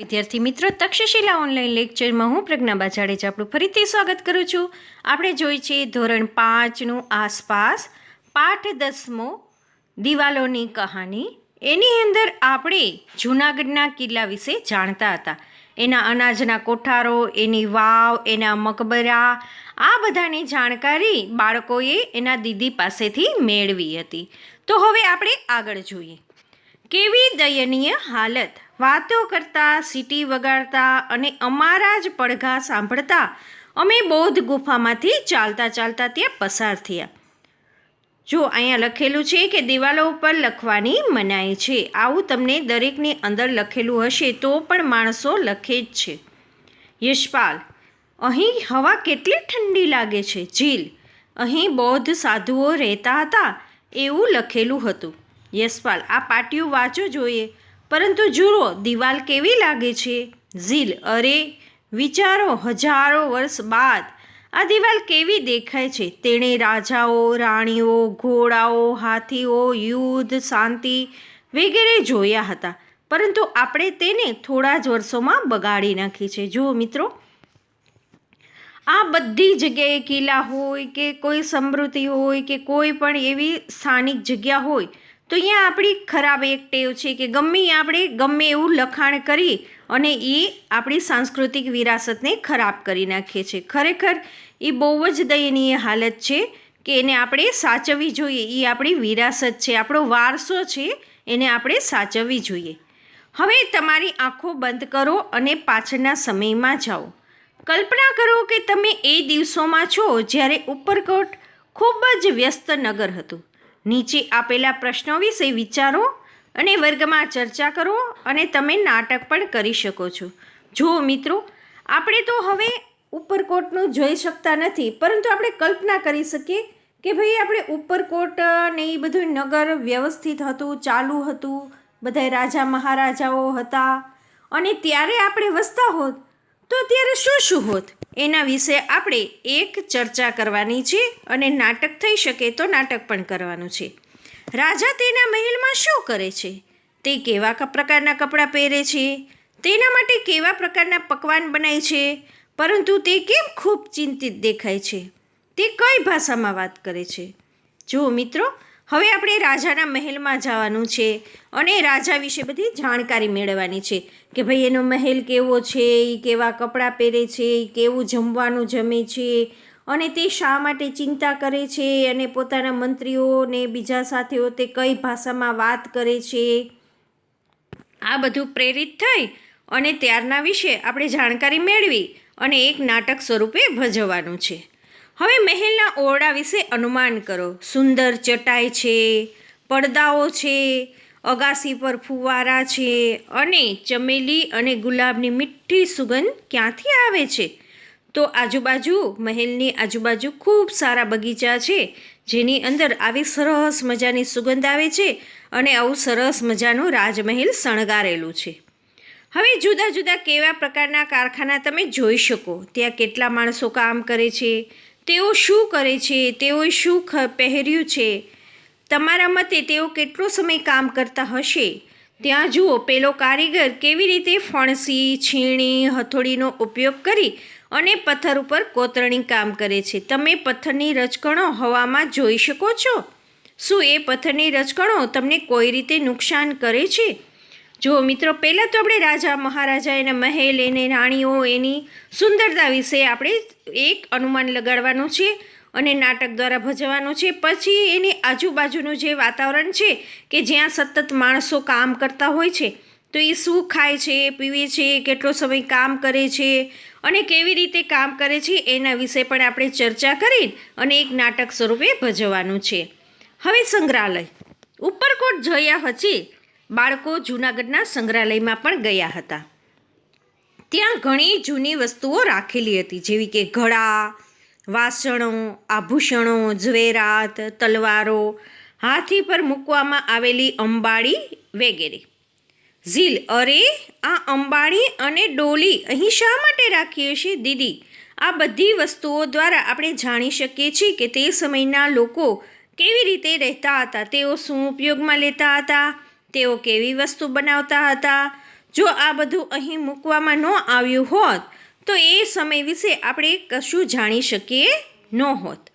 વિદ્યાર્થી મિત્રો, તક્ષશિલા ઓનલાઈન લેક્ચરમાં હું પ્રજ્ઞાબા જાડેજા આપણું ફરીથી સ્વાગત કરું છું. આપણે જોઈ છીએ ધોરણ પાંચનું આસપાસ પાઠ દસમો દિવાલોની કહાની. એની અંદર આપણે જૂનાગઢના કિલ્લા વિશે જાણતા હતા. એના અનાજના કોઠારો, એની વાવ, એના મકબરા, આ બધાની જાણકારી બાળકોએ એના દીદી પાસેથી મેળવી હતી. તો હવે આપણે આગળ જોઈએ. કેવી દયનીય હાલત? વાતો કરતા, સીટી વગાડતા અને અમારા જ પડઘા સાંભળતા અમે બૌદ્ધ ગુફામાંથી ચાલતા ચાલતા ત્યાં પસાર થયા. જો અહીંયા લખેલું છે કે દિવાલો ઉપર લખવાની મનાઈ છે, આવું તમને દરેકની અંદર લખેલું હશે તો પણ માણસો લખે જ છે. યશપાલ, અહીં હવા કેટલી ઠંડી લાગે છે? ઝીલ, અહીં બૌદ્ધ સાધુઓ રહેતા હતા, એવું લખેલું હતું. યશપાલ, આ પાટિયું વાંચો જોઈએ. પરંતુ જુઓ, દિવાલ કેવી લાગે છે? ઝીલ, અરે, વિચારો હજારો વર્ષ બાદ. આ દિવાલ કેવી દેખાય છે? તેણે રાજાઓ, રાણીઓ, ઘોડાઓ, હાથીઓ, યુદ્ધ, શાંતિ વગેરે જોયા હતા. પરંતુ આપણે તેને થોડા જ વર્ષોમાં બગાડી નાખી છે. જુઓ મિત્રો, આ બધી જગ્યાએ કિલ્લા હોય કે કોઈ સમૃદ્ધિ હોય કે કોઈ પણ એવી સ્થાનિક જગ્યા હોય તો અહીંયા આપણી ખરાબ એક ટેવ છે કે ગમે આપણે ગમે એવું લખાણ કરી અને એ આપણી સાંસ્કૃતિક વિરાસતને ખરાબ કરી નાખીએ છીએ ખરેખર એ બહુ જ દયનીય હાલત છે કે એને આપણે સાચવવી જોઈએ. એ આપણી વિરાસત છે. આપણો વારસો છે એને આપણે સાચવવી જોઈએ. હવે તમારી આંખો બંધ કરો અને પાછળના સમયમાં જાઓ. કલ્પના કરો કે તમે એ દિવસોમાં છો જ્યારે ઉપરકોટ ખૂબ જ વ્યસ્ત નગર હતું. નીચે આપેલા પ્રશ્નો વિશે વિચારો અને વર્ગમાં ચર્ચા કરો અને તમે નાટક પણ કરી શકો છો. જુઓ મિત્રો, આપણે તો હવે ઉપરકોટનું જોઈ શકતા નથી, પરંતુ આપણે કલ્પના કરી શકીએ કે ભાઈ આપણે ઉપરકોટ ને એ બધું નગર વ્યવસ્થિત હતું, ચાલુ હતું બધા રાજા મહારાજાઓ હતા. અને ત્યારે આપણે વસતા હોત તો અત્યારે શું શું હોત એના વિશે આપણે એક ચર્ચા કરવાની છે અને નાટક થઈ શકે તો નાટક પણ કરવાનું છે. રાજા તેના મહેલમાં શું કરે છે? તે કેવા પ્રકારના કપડાં પહેરે છે? તેના માટે કેવા પ્રકારના પકવાન બનાય છે? પરંતુ તે કેમ ખૂબ ચિંતિત દેખાય છે? તે કઈ ભાષામાં વાત કરે છે? જુઓ મિત્રો હવે આપણે રાજાના મહેલમાં જવાનું છે અને રાજા વિશે બધી જાણકારી મેળવવાની છે કે ભાઈ એનો મહેલ કેવો છે એ કેવા કપડાં પહેરે છે કેવું જમવાનું જમે છે, અને તે શા માટે ચિંતા કરે છે અને પોતાના મંત્રીઓને બીજા સાથેઓ તે કઈ ભાષામાં વાત કરે છે. આ બધું પ્રેરિત થઈ અને ત્યારના વિશે આપણે જાણકારી મેળવી અને એક નાટક સ્વરૂપે ભજવવાનું છે. હવે મહેલના ઓરડા વિશે અનુમાન કરો. સુંદર ચટાઈ છે, પડદાઓ છે, અગાસી પર ફુવારા છે અને ચમેલી અને ગુલાબની મીઠી સુગંધ ક્યાંથી આવે છે? તો આજુબાજુ, મહેલની આજુબાજુ ખૂબ સારા બગીચા છે, જેની અંદર આવી સરસ મજાની સુગંધ આવે છે અને આવું સરસ મજાનું રાજમહેલ શણગારેલું છે. હવે જુદા જુદા કેવા પ્રકારના કારખાના તમે જોઈ શકો. ત્યાં કેટલા માણસો કામ કરે છે તેઓ શું કરે છે? તેઓએ શું પહેર્યું છે? તમારા મતે તેઓ કેટલો સમય કામ કરતા હશે? ત્યાં જુઓ, પેલો કારીગર કેવી રીતે ફણસી, છીણી, હથોડીનો ઉપયોગ કરી અને પથ્થર ઉપર કોતરણી કામ કરે છે. તમે પથ્થરની રચકણો હવામાં જોઈ શકો છો? શું એ પથ્થરની રચકણો તમને કોઈ રીતે નુકસાન કરે છે? જો મિત્રો, પહેલાં તો આપણે રાજા, મહારાજા, એના મહેલ, એને રાણીઓ, એની સુંદરતા વિશે આપણે એક અનુમાન લગાડવાનું છે અને નાટક દ્વારા ભજવાનું છે. પછી એની આજુબાજુનું જે વાતાવરણ છે કે જ્યાં સતત માણસો કામ કરતા હોય છે, તો એ શું ખાય છે, પીવે છે, કેટલો સમય કામ કરે છે અને કેવી રીતે કામ કરે છે, એના વિશે પણ આપણે ચર્ચા કરી અને એક નાટક સ્વરૂપે ભજવવાનું છે. હવે સંગ્રહાલય. ઉપરકોટ જયા પછી બાળકો જૂનાગઢના સંગ્રહાલયમાં પણ ગયા હતા. ત્યાં ઘણી જૂની વસ્તુઓ રાખેલી હતી, જેવી કે ઘડા, વાસણો, આભૂષણો, ઝવેરાત, તલવારો, હાથી પર મૂકવામાં આવેલી અંબાડી વગેરે. ઝીલ, અરે, આ અંબાડી અને ડોલી અહીં શા માટે રાખીએ છીએ, દીદી? આ બધી વસ્તુઓ દ્વારા આપણે જાણી શકીએ છીએ કે તે સમયના લોકો કેવી રીતે રહેતા હતા, તેઓ શું ઉપયોગમાં લેતા હતા? તેઓ કેવી વસ્તુ બનાવતા હતા? જો આ બધું અહીં મૂકવામાં ન આવ્યું હોત, તો એ સમય વિશે આપણે કશું જાણી શકીએ ન હોત.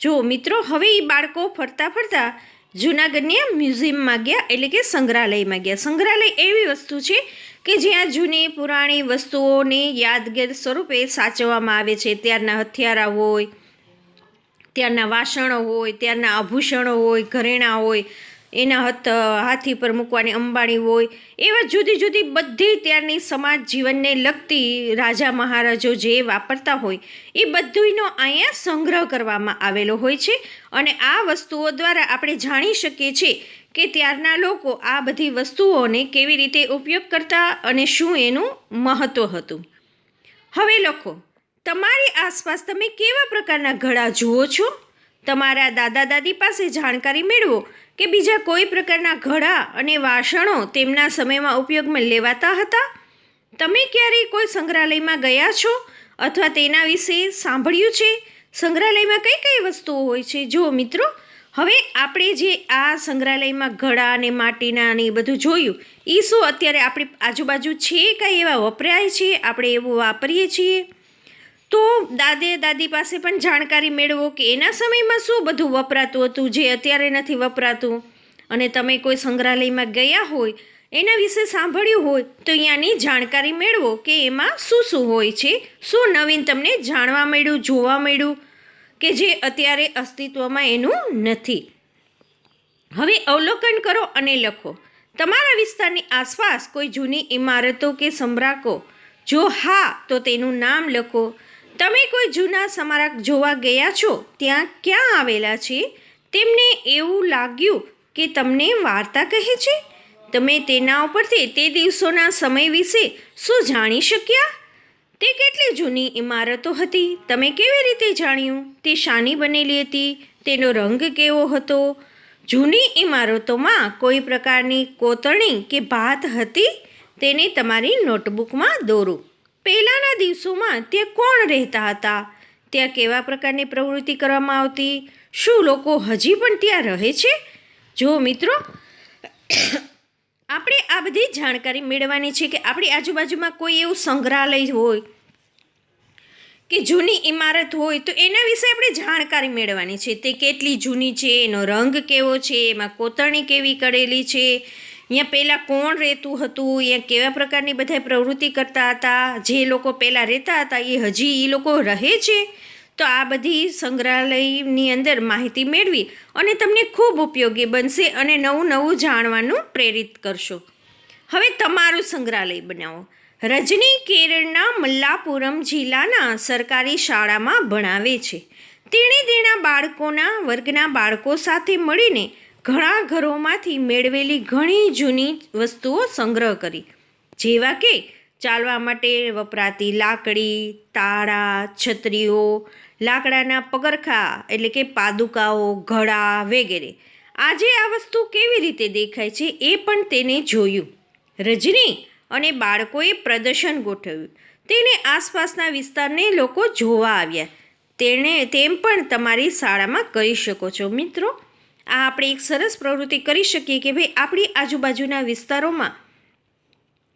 જો મિત્રો, હવે એ બાળકો ફરતા ફરતા જૂનાગઢને મ્યુઝિયમમાં ગયા, એટલે કે સંગ્રહાલયમાં ગયા. સંગ્રહાલય એવી વસ્તુ છે કે જ્યાં જૂની પુરાણી વસ્તુઓને યાદગાર સ્વરૂપે સાચવવામાં આવે છે. ત્યારના હથિયારા હોય, ત્યારના વાસણો હોય, ત્યારના આભૂષણો હોય, ઘરેણાં હોય એના હથ હાથી પર મૂકવાની અંબાણી હોય, એવા જુદી જુદી બધી ત્યારની સમાજ જીવનને લગતી રાજા મહારાજો જે વાપરતા હોય, એ બધુંયનો અહીંયા સંગ્રહ કરવામાં આવેલો હોય છે. અને આ વસ્તુઓ દ્વારા આપણે જાણી શકીએ છીએ કે ત્યારના લોકો આ બધી વસ્તુઓને કેવી રીતે ઉપયોગ કરતા અને શું એનું મહત્ત્વ હતું. હવે લખો, તમારી આસપાસ તમે કેવા પ્રકારના ઘડા જુઓ છો? તમારા દાદા દાદી પાસે જાણકારી મેળવો કે બીજા કોઈ પ્રકારના ઘડા અને વાસણો તેમના સમયમાં ઉપયોગમાં લેવાતા હતા? તમે ક્યારેય કોઈ સંગ્રહાલયમાં ગયા છો? અથવા તેના વિશે સાંભળ્યું છે? સંગ્રહાલયમાં કઈ કઈ વસ્તુઓ હોય છે? જો મિત્રો, હવે આપણે જે આ સંગ્રહાલયમાં ઘડા અને માટીના અને એ બધું જોયું એ શું અત્યારે આપણી આજુબાજુ છે કાંઈ એવા વપરાય છે? આપણે એવું વાપરીએ છીએ? તો દાદે દાદી પાસે પણ જાણકારી મેળવો કે એના સમયમાં શું બધું વપરાતું હતું, જે અત્યારે નથી વપરાતું? અને તમે કોઈ સંગ્રહાલયમાં ગયા હોય, એના વિશે સાંભળ્યું હોય, તો અહીંયાની જાણકારી મેળવો કે એમાં શું શું હોય છે? શું નવીન તમને જાણવા મળ્યું, જોવા મળ્યું? કે જે અત્યારે અસ્તિત્વમાં એનું નથી? હવે અવલોકન કરો અને લખો. તમારા વિસ્તારની આસપાસ કોઈ જૂની ઇમારતો કે સમ્રાકો જો હા, તો તેનું નામ લખો. તમે કોઈ જૂના સ્મારક જોવા ગયા છો? ત્યાં ક્યાં આવેલા છે? તેમને એવું લાગ્યું કે તમને વાર્તા કહે છે? તમે તેના ઉપરથી તે દિવસોના સમય વિશે શું જાણી શક્યા? તે કેટલી જૂની ઇમારતો હતી? તમે કેવી રીતે જાણ્યું? તે શાની બનેલી હતી? તેનો રંગ કેવો હતો? જૂની ઇમારતોમાં કોઈ પ્રકારની કોતરણી કે ભાત હતી? તેને તમારી નોટબુકમાં દોરો. પહેલાંના દિવસોમાં ત્યાં કોણ રહેતા હતા? ત્યાં કેવા પ્રકારની પ્રવૃત્તિ કરવામાં આવતી? શું લોકો હજી પણ ત્યાં રહે છે? જો મિત્રો, આપણે આ બધી જાણકારી મેળવવાની છે કે આપણી આજુબાજુમાં કોઈ એવું સંગ્રહાલય હોય કે જૂની ઇમારત હોય, તો એના વિશે આપણે જાણકારી મેળવવાની છે. તે કેટલી જૂની છે, એનો રંગ કેવો છે, એમાં કોતરણી કેવી કરેલી છે અહીંયા પહેલાં કોણ રહેતું હતું, અહીંયા કેવા પ્રકારની બધા પ્રવૃત્તિ કરતા હતા, જે લોકો પહેલાં રહેતા હતા, એ હજી એ લોકો રહે છે? તો આ બધી સંગ્રહાલયની અંદર માહિતી મેળવી અને તમને ખૂબ ઉપયોગી બનશે અને નવું નવું જાણવાનું પ્રેરિત કરશો. હવે તમારું સંગ્રહાલય બનાવો. રજની કેરળના મલ્લાપુરમ જિલ્લાના સરકારી શાળામાં ભણાવે છે. તેણે તેના બાળકોના, વર્ગના બાળકો સાથે મળીને ઘણા ઘરોમાંથી મેળવેલી ઘણી જૂની વસ્તુઓ સંગ્રહ કરી. જેવા કે ચાલવા માટે વપરાતી લાકડી, તાળા, છત્રીઓ, લાકડાના પગરખા એટલે કે પાદુકાઓ, ઘડા વગેરે. આજે આ વસ્તુ કેવી રીતે દેખાય છે એ પણ તેને જોયું. રજની અને બાળકોએ પ્રદર્શન ગોઠવ્યું. તેને આસપાસના વિસ્તારને લોકો જોવા આવ્યા. તેણે તેમ પણ તમારી શાળામાં કરી શકો છો મિત્રો. આ આપણે એક સરસ પ્રવૃત્તિ કરી શકીએ કે ભાઈ આપણી આજુબાજુના વિસ્તારોમાં,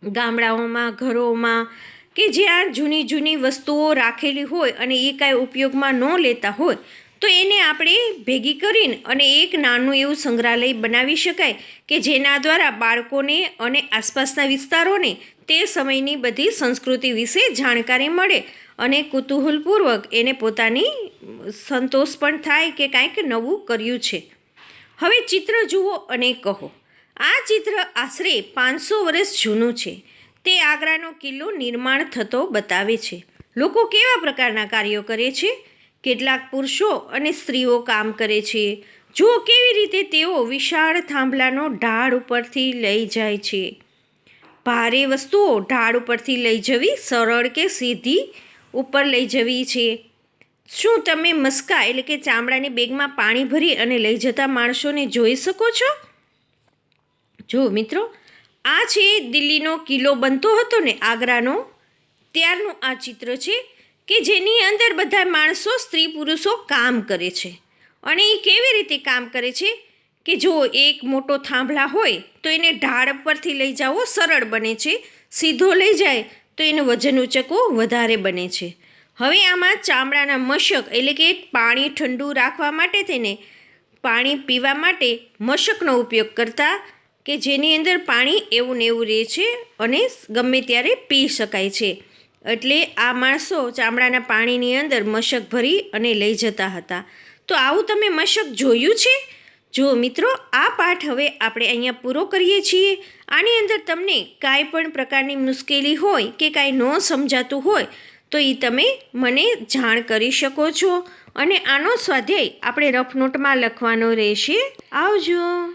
ગામડાઓમાં, ઘરોમાં કે જ્યાં જૂની જૂની વસ્તુઓ રાખેલી હોય અને એ કાંઈ ઉપયોગમાં ન લેતા હોય, તો એને આપણે ભેગી કરીને અને એક નાનું એવું સંગ્રહાલય બનાવી શકાય કે જેના દ્વારા બાળકોને અને આસપાસના વિસ્તારોને તે સમયની બધી સંસ્કૃતિ વિશે જાણકારી મળે અને કુતૂહલપૂર્વક એને પોતાની સંતોષ પણ થાય કે કાંઈક નવું કર્યું છે. હવે ચિત્ર જુઓ અને કહો. આ ચિત્ર આશરે પાંચસો વર્ષ જૂનું છે. તે આગ્રાનો કિલ્લો નિર્માણ થતો બતાવે છે. લોકો કેવા પ્રકારના કાર્યો કરે છે? કેટલાક પુરુષો અને સ્ત્રીઓ કામ કરે છે. જુઓ કેવી રીતે તેઓ વિશાળ થાંભલાનો ઢાળ ઉપરથી લઈ જાય છે. ભારે વસ્તુઓ ઢાળ ઉપરથી લઈ જવી સરળ કે સીધી ઉપર લઈ જવી છે. શું તમે મસ્કા એટલે કે ચામડાની બેગમાં પાણી ભરી અને લઈ જતા માણસોને જોઈ શકો છો? જો મિત્રો, આ છે દિલ્હીનો કિલ્લો બનતો હતો ને આગ્રાનો. ત્યારનું આ ચિત્ર છે કે જેની અંદર બધા માણસો સ્ત્રી પુરુષો કામ કરે છે. અને એ કેવી રીતે કામ કરે છે કે જો એક મોટો થાંભલા હોય તો એને ઢાળ પરથી લઈ જાવો સરળ બને છે. સીધો લઈ જાય તો એનું વજન ઉચકવું વધારે બને છે. હવે આમાં ચામડાના મશક એટલે કે પાણી ઠંડુ રાખવા માટે તેને પાણી પીવા માટે મશકનો ઉપયોગ કરતા કે જેની અંદર પાણી એવું ને એવું રહે છે અને ગમે ત્યારે પી શકાય છે. એટલે આ માણસો ચામડાના પાણીની અંદર મશક ભરી અને લઈ જતા હતા. તો આવું તમે મશક જોયું છે? જો મિત્રો, આ પાઠ હવે આપણે અહીંયા પૂરો કરીએ છીએ. આની અંદર તમને કાંઈ પણ પ્રકારની મુશ્કેલી હોય કે કાંઈ ન સમજાતું હોય તો એ તમે મને જાણ કરી શકો છો. અને આનો સ્વાધ્યાય આપણે રફ નોટમાં લખવાનો રહેશે. આવજો.